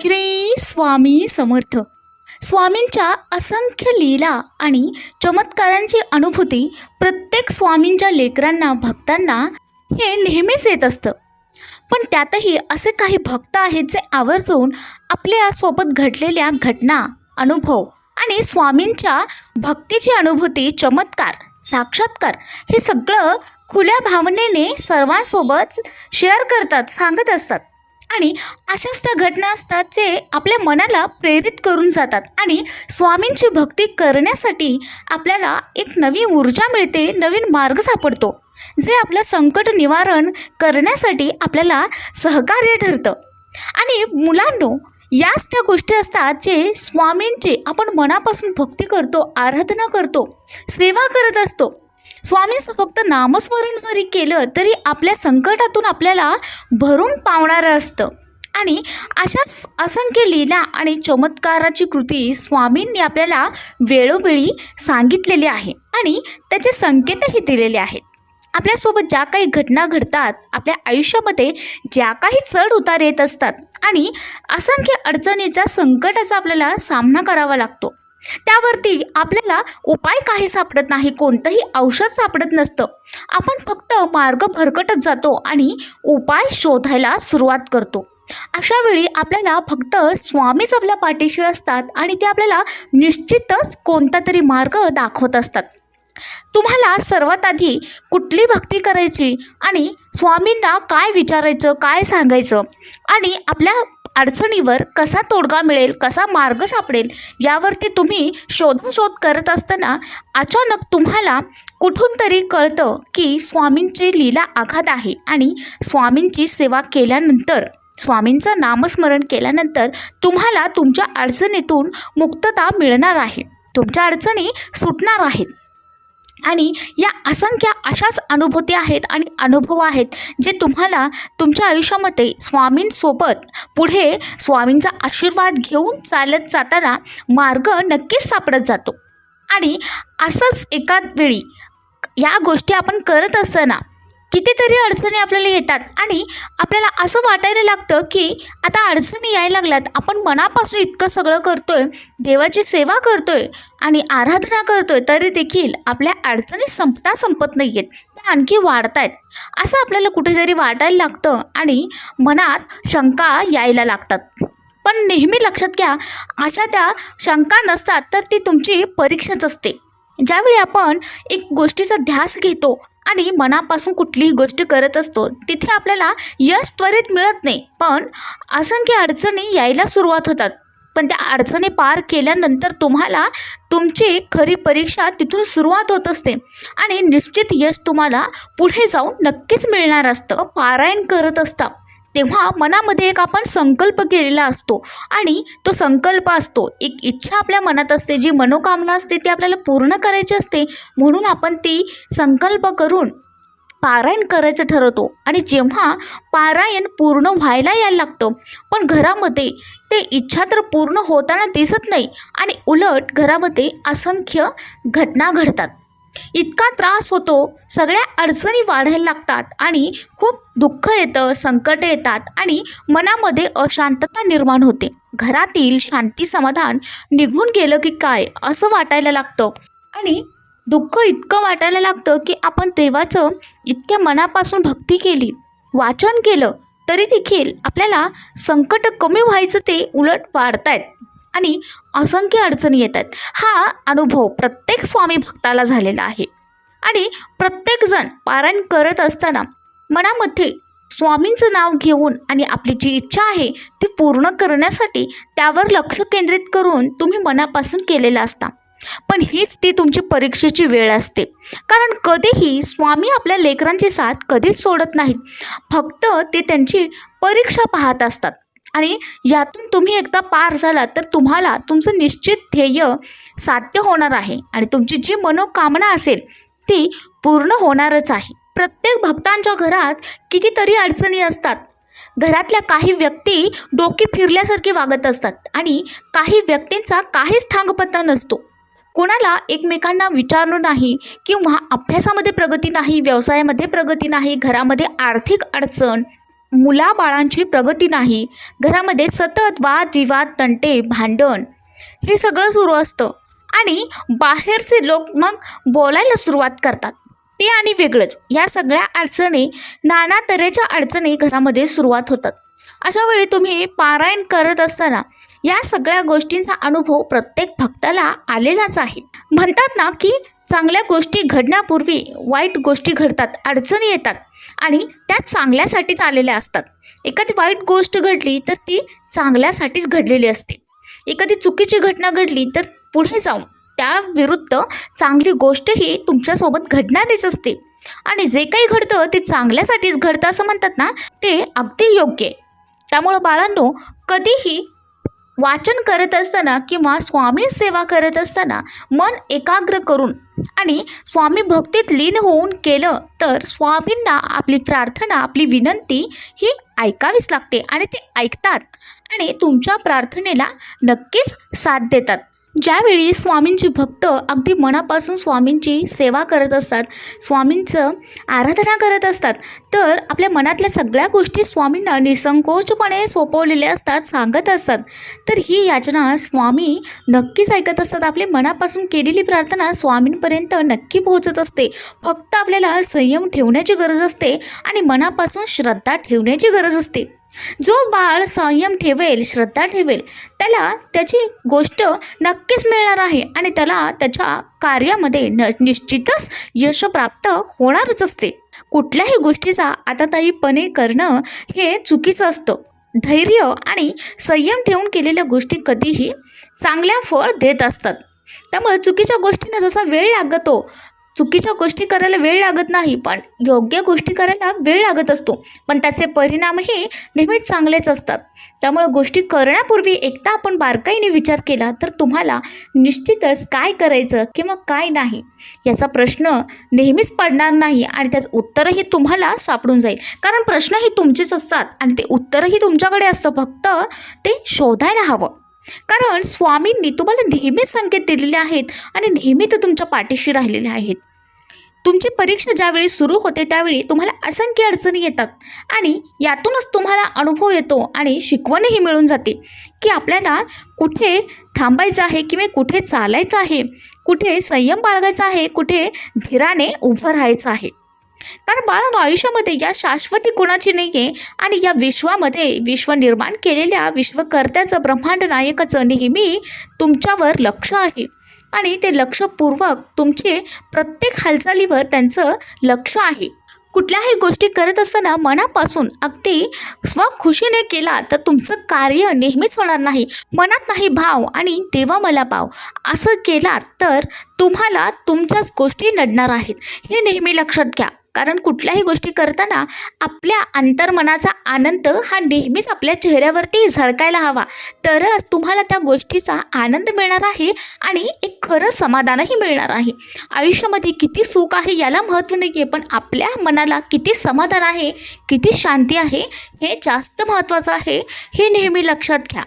श्री स्वामी समर्थ. स्वामींच्या असंख्य लीला आणि चमत्कारांची अनुभूती प्रत्येक स्वामींच्या लेकरांना भक्तांना हे नेहमीच येत असतं. पण त्यातही असे काही भक्त आहेत जे आवर्जून आपल्यासोबत घडलेल्या घटना अनुभव आणि स्वामींच्या भक्तीची अनुभूती चमत्कार साक्षात्कार हे सगळं खुल्या भावनेने सर्वांसोबत शेअर करतात सांगत असतात. आणि अशाच त्या घटना असतात जे आपल्या मनाला प्रेरित करून जातात. आणि स्वामींची भक्ती करण्यासाठी आपल्याला एक नवी ऊर्जा मिळते नवीन मार्ग सापडतो. जे आपलं संकट निवारण करण्यासाठी आपल्याला सहकार्य ठरतं. आणि मुलांनो याच त्या गोष्टी असतात जे स्वामींचे आपण मनापासून भक्ती करतो आराधना करतो सेवा करत असतो. स्वामींचं फक्त नामस्मरण जरी केलं तरी आपल्या संकटातून आपल्याला भरून पावणारं असतं. आणि अशाच असंख्य लीला आणि चमत्काराची कृती स्वामींनी आपल्याला वेळोवेळी सांगितलेली आहे आणि त्याचे संकेतही दिलेले आहेत. आपल्यासोबत ज्या काही घटना घडतात आपल्या आयुष्यामध्ये ज्या काही चढ उतार येत असतात आणि असंख्य अडचणीचा संकटाचा आपल्याला सामना करावा लागतो. त्यावरती आपल्याला उपाय काही सापडत नाही कोणतंही औषध सापडत नसतं. आपण फक्त मार्ग भरकटत जातो आणि उपाय शोधायला सुरुवात करतो. अशा वेळी आपल्याला फक्त स्वामीच आपल्या पाठीशी असतात आणि ते आपल्याला निश्चितच कोणता तरी मार्ग दाखवत असतात. तुम्हाला सर्वात आधी कुठली भक्ती करायची आणि स्वामींना काय विचारायचं काय सांगायचं आणि आपल्या अडचणीवर कसा तोडगा मिळेल कसा मार्ग सापडेल यावरती तुम्ही शोधाशोध करत असताना अचानक तुम्हाला कुठून तरी कळतं की स्वामींची लीला आघात आहे आणि स्वामींची सेवा केल्यानंतर स्वामींचं नामस्मरण केल्यानंतर तुम्हाला तुमच्या अडचणीतून मुक्तता मिळणार आहे. तुमच्या अडचणी सुटणार आहेत. आणि या असंख्य अशाच अनुभूती आहेत आणि अनुभव आहेत जे तुम्हाला तुमच्या आयुष्यामध्ये स्वामींसोबत पुढे स्वामींचा आशीर्वाद घेऊन चालत जाताना मार्ग नक्कीच सापडत जातो. आणि असंच एका वेळी या गोष्टी आपण करत असताना कितीतरी अडचणी आपल्याला येतात आणि आपल्याला असं वाटायला लागतं की आता अडचणी यायला लागल्यात. आपण मनापासून इतकं सगळं करतो आहे देवाची सेवा करतो आहे आणि आराधना करतो आहे तरी देखील आपल्या अडचणी संपता संपत नाही आहेत त्या आणखी वाढत आहेत असं आपल्याला कुठेतरी वाटायला लागतं आणि मनात शंका यायला लागतात. पण नेहमी लक्षात घ्या अशा त्या शंका नसतात तर ती तुमची परीक्षाच असते. ज्यावेळी आपण एक गोष्टीचा ध्यास घेतो आणि मनापासून कुठलीही गोष्ट करत असतो तिथे आपल्याला यश त्वरित मिळत नाही. पण असंख्य अडचणी यायला सुरुवात होतात. पण त्या अडचणी पार केल्यानंतर तुम्हाला तुमची खरी परीक्षा तिथून सुरुवात होत असते. आणि निश्चित यश तुम्हाला पुढे जाऊन नक्कीच मिळणार असतं पारायण करत असता. तेव्हा मनामध्ये एक आपण संकल्प केलेला असतो. आणि तो संकल्प असतो एक इच्छा आपल्या मनात असते जी मनोकामना असते ती आपल्याला पूर्ण करायची असते म्हणून आपण ती संकल्प करून पारायण करायचं ठरवतो. आणि जेव्हा पारायण पूर्ण व्हायला यायला लागतं पण घरामध्ये ते इच्छा तर पूर्ण होताना दिसत नाही आणि उलट घरामध्ये असंख्य घटना घडतात. इतका त्रास होतो सगळ्या अडचणी वाढायला लागतात आणि खूप दुःख येतं संकट येतात आणि मनामध्ये अशांतता निर्माण होते. घरातील शांती समाधान निघून गेलं की काय असं वाटायला लागतं. आणि दुःख इतकं वाटायला लागतं की आपण देवाचं इतक्या मनापासून भक्ती केली वाचन केलं तरी देखील आपल्याला संकट कमी व्हायचं ते उलट वाढतायत. आणि असंख्य अडचणी येतात हा अनुभव प्रत्येक स्वामी भक्ताला झालेला आहे. आणि प्रत्येकजण पारायण करत असताना मनामध्ये स्वामींचं नाव घेऊन आणि आपली जी इच्छा आहे ती पूर्ण करण्यासाठी त्यावर लक्ष केंद्रित करून तुम्ही मनापासून केलेला असता. पण हीच ती तुमची परीक्षेची वेळ असते. कारण कधीही स्वामी आपल्या लेकरांची साथ कधीच सोडत नाहीत. फक्त ते त्यांची परीक्षा पाहत असतात. आणि यातून तुम्ही एकदा पार झालात तर तुम्हाला तुमचं निश्चित ध्येय साध्य होणार आहे. आणि तुमची जी मनोकामना असेल ती पूर्ण होणारच आहे. प्रत्येक भक्तांच्या घरात कितीतरी अडचणी असतात. घरातल्या काही व्यक्ती डोकी फिरल्यासारखी वागत असतात आणि काही व्यक्तींचा काहीच थांगपत्ता नसतो. कोणाला एकमेकांना विचारणं नाही किंवा अभ्यासामध्ये प्रगती नाही व्यवसायामध्ये प्रगती नाही घरामध्ये आर्थिक अडचण मुलाबाळांची प्रगती नाही. घरामध्ये सतत वादविवाद तंटे भांडण. हे सगळं सुरू असतं. आणि बाहेरचे लोक मग बोलायला सुरुवात करतात. ते आणि वेगळंच. या सगळ्या अडचणी नाना तऱ्हेच्या अडचणी घरामध्ये सुरुवात होतात. अशा वेळी तुम्ही पारायण करत असताना या सगळ्या गोष्टींचा अनुभव प्रत्येक भक्ताला आलेलाच आहे. म्हणतात ना की चांगल्या गोष्टी घडण्यापूर्वी वाईट गोष्टी घडतात अडचणी येतात आणि त्या चांगल्यासाठीच आलेल्या असतात. एखादी वाईट गोष्ट घडली तर ती चांगल्यासाठीच घडलेली असते. एखादी चुकीची घटना घडली तर पुढे जाऊन त्या विरुद्ध चांगली गोष्टही तुमच्यासोबत घडणारीच असते. आणि जे काही घडतं ते चांगल्यासाठीच घडतं असं म्हणतात ना ते अगदी योग्य आहे. त्यामुळं बाळांनो कधीही वाचन करत असताना किंवा स्वामी सेवा करत असताना मन एकाग्र करून आणि स्वामी भक्तीत लीन होऊन केलं तर स्वामींना आपली प्रार्थना आपली विनंती ही ऐकावीच लागते आणि ते ऐकतात आणि तुमच्या प्रार्थनेला नक्कीच साथ देतात. ज्यावेळी स्वामींची भक्त अगदी मनापासून स्वामींची सेवा करत असतात स्वामींचं आराधना करत असतात तर आपल्या मनातल्या सगळ्या गोष्टी स्वामींना निसंकोचपणे सोपवलेल्या असतात सांगत असतात. तर ही याचना स्वामी नक्कीच ऐकत असतात. आपली मनापासून केलेली प्रार्थना स्वामींपर्यंत नक्की पोहोचत असते. फक्त आपल्याला संयम ठेवण्याची गरज असते आणि मनापासून श्रद्धा ठेवण्याची गरज असते. जो बाळ संयम ठेवेल श्रद्धा ठेवेल त्याला त्याची गोष्ट नक्कीच मिळणार आहे आणि त्याला त्याच्या कार्यामध्ये न निश्चितच यश प्राप्त होणारच असते. कुठल्याही गोष्टीचा आताताईपणे करणं हे चुकीचं असतं. धैर्य आणि संयम ठेवून केलेल्या गोष्टी कधीही चांगल्या फळ देत असतात. त्यामुळे चुकीच्या गोष्टींना जसा वेळ लागतो चुकीच्या गोष्टी करायला वेळ लागत नाही पण योग्य गोष्टी करायला वेळ लागत असतो. पण त्याचे परिणामही नेहमीच चांगलेच असतात. त्यामुळे गोष्टी करण्यापूर्वी एकदा आपण बारकाईने विचार केला तर तुम्हाला निश्चितच काय करायचं किंवा काय नाही याचा प्रश्न नेहमीच पडणार नाही आणि त्याचं उत्तरही तुम्हाला सापडून जाईल. कारण प्रश्नही तुमचेच असतात आणि ते उत्तरही तुमच्याकडे असतं. फक्त ते शोधायला हवं. कारण स्वामींनी तुम्हाला नेहमीच संकेत दिलेले आहेत आणि नेहमी ते तुमच्या पाठीशी राहिलेले आहेत. तुमची परीक्षा ज्यावेळी सुरू होते त्यावेळी तुम्हाला असंख्य अडचणी येतात आणि यातूनच तुम्हाला अनुभव येतो आणि शिकवणही मिळून जाते की आपल्याला कुठे थांबायचं आहे किंवा कुठे चालायचं आहे कुठे संयम बाळगायचा आहे कुठे धीराने उभं राहायचं आहे. कारण बाळानं आयुष्यामध्ये या शाश्वती गुणाची नाही आहे आणि या विश्वामध्ये विश्व निर्माण केलेल्या विश्वकर्त्याचं ब्रह्मांड नायकाचं नेहमी तुमच्यावर लक्ष आहे. आणि ते लक्षपूर्वक तुमचे प्रत्येक हालचालीवर त्यांचं लक्ष आहे. कुठल्याही गोष्टी करत असताना मनापासून अगदी स्वखुशीने केला तर तुमचं कार्य नेहमीच होणार नाही. मनात नाही भाव आणि देवा मला पाव. असं केलात तर तुम्हाला तुमच्याच गोष्टी नडणार आहेत. हे नेहमी लक्षात घ्या. कारण कुठल्याही गोष्टी करताना आपल्या अंतर्मनाचा आनंद हा नेहमीच आपल्या चेहऱ्यावरती झळकायला हवा. तरच तुम्हाला त्या गोष्टीचा आनंद मिळणार आहे आणि एक खरं समाधानही मिळणार आहे. आयुष्यामध्ये किती सुख आहे याला महत्त्व नाही आहे पण आपल्या मनाला किती समाधान आहे किती शांती आहे हे जास्त महत्त्वाचं आहे हे नेहमी लक्षात घ्या.